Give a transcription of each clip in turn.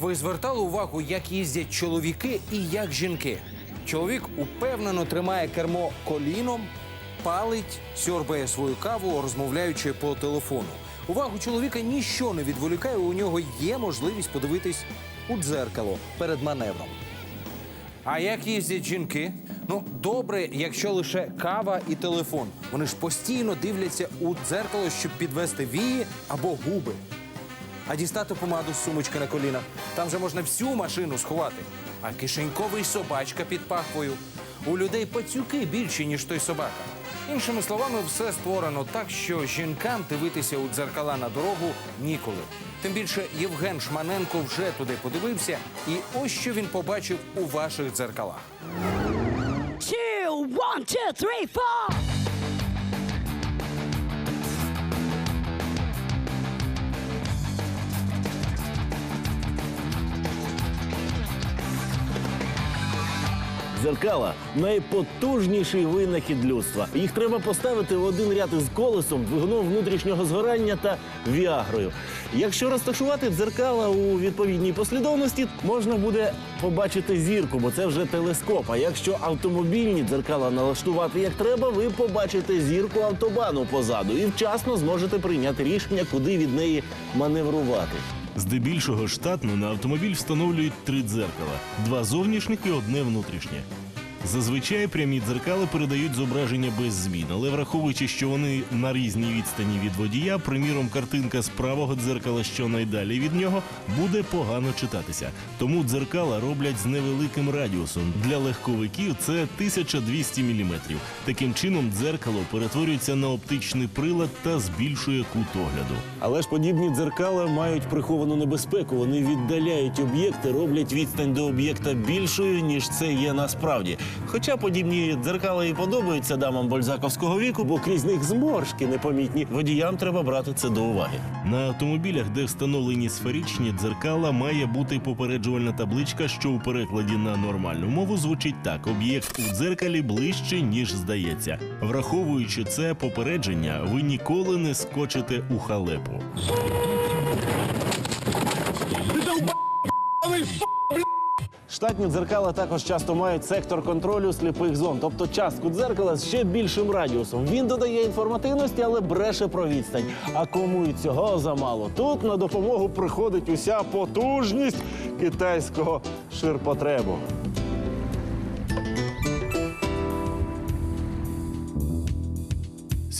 Ви звертали увагу, як їздять чоловіки і як жінки. Чоловік упевнено тримає кермо коліном, палить, сьорбає свою каву, розмовляючи по телефону. Увагу чоловіка ніщо не відволікає. У нього є можливість подивитись у дзеркало перед маневром. А як їздять жінки? Ну, добре, якщо лише кава і телефон. Вони ж постійно дивляться у дзеркало, щоб підвести вії або губи. А дістати помаду з сумочки на колінах. Там же можна всю машину сховати. А кишеньковий собачка під пахвою. У людей пацюки більші, ніж той собака. Іншими словами, все створено так, що жінкам дивитися у дзеркала на дорогу ніколи. Тим більше Євген Шманенко вже туди подивився, і ось що він побачив у ваших дзеркалах. two, one, two, three, four. Дзеркала найпотужніший винахід людства. Їх треба поставити в один ряд із колесом, двигуном внутрішнього згорання та віагрою. Якщо розташувати дзеркала у відповідній послідовності, можна буде побачити зірку, бо це вже телескоп. А якщо автомобільні дзеркала налаштувати як треба, ви побачите зірку автобану позаду і вчасно зможете прийняти рішення, куди від неї маневрувати. Здебільшого штатно на автомобіль встановлюють три дзеркала: два зовнішніх і одне внутрішнє. Зазвичай прямі дзеркала передають зображення без змін, але враховуючи, що вони на різній відстані від водія, приміром, картинка з правого дзеркала, що найдалі від нього, буде погано читатися. Тому дзеркала роблять з невеликим радіусом. Для легковиків це 1200 мм. Таким чином, дзеркало перетворюється на оптичний прилад та збільшує кут огляду. Але ж подібні дзеркала мають приховану небезпеку. Вони віддаляють об'єкти, роблять відстань до об'єкта більшою, ніж це є насправді. Хоча подібні дзеркала і подобаються дамам бользаковського віку, бо крізь них зморшки непомітні. Водіям треба брати це до уваги. На автомобілях, де встановлені сферичні дзеркала, має бути попереджувальна табличка, що у перекладі на нормальну мову звучить так: об'єкт у дзеркалі ближче, ніж здається. Враховуючи це попередження, ви ніколи не скочите у халепу. Штатні дзеркала також часто мають сектор контролю сліпих зон, тобто частку дзеркала з ще більшим радіусом. Він додає інформативності, але бреше про відстань. А кому і цього замало? Тут на допомогу приходить уся потужність китайського ширпотребу.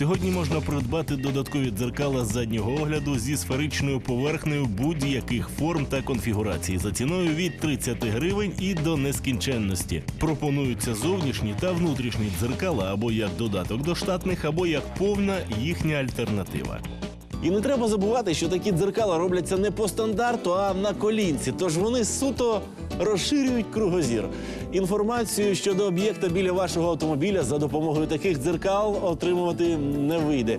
Сьогодні можна придбати додаткові дзеркала заднього огляду зі сферичною поверхнею будь-яких форм та конфігурацій за ціною від 30 гривень і до нескінченності. Пропонуються зовнішні та внутрішні дзеркала або як додаток до штатних, або як повна їхня альтернатива. І не треба забувати, що такі дзеркала робляться не по стандарту, а на колінці. Тож вони суто розширюють кругозір. Інформацію щодо об'єкта біля вашого автомобіля за допомогою таких дзеркал отримувати не вийде.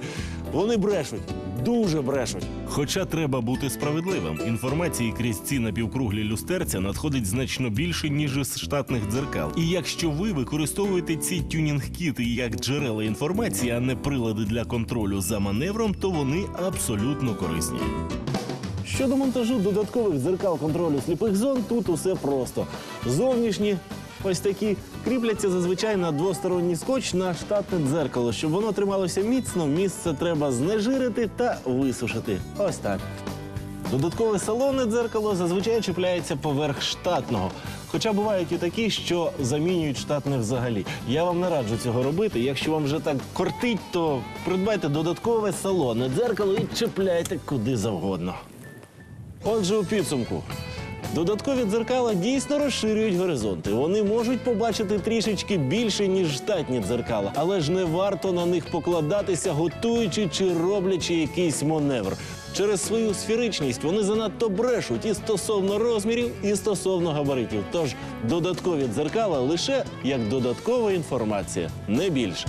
Вони брешуть, дуже брешуть. Хоча треба бути справедливим, інформації крізь ці напівкруглі люстерця надходить значно більше, ніж із штатних дзеркал. І якщо ви використовуєте ці тюнінг-кіти як джерела інформації, а не прилади для контролю за маневром, то вони абсолютно корисні. Щодо монтажу додаткових дзеркал контролю сліпих зон, тут усе просто. Зовнішні ось такі кріпляться зазвичай на двосторонній скотч на штатне дзеркало. Щоб воно трималося міцно, місце треба знежирити та висушити. Ось так. Додаткове салонне дзеркало зазвичай чіпляється поверх штатного. Хоча бувають і такі, що замінюють штатне взагалі. Я вам не раджу цього робити. Якщо вам вже так кортить, то придбайте додаткове салонне дзеркало і чіпляйте куди завгодно. Отже, у підсумку. Додаткові дзеркала дійсно розширюють горизонти. Вони можуть побачити трішечки більше, ніж штатні дзеркала, але ж не варто на них покладатися, готуючи чи роблячи якийсь маневр. Через свою сферичність вони занадто брешуть і стосовно розмірів, і стосовно габаритів. Тож додаткові дзеркала лише як додаткова інформація, не більше.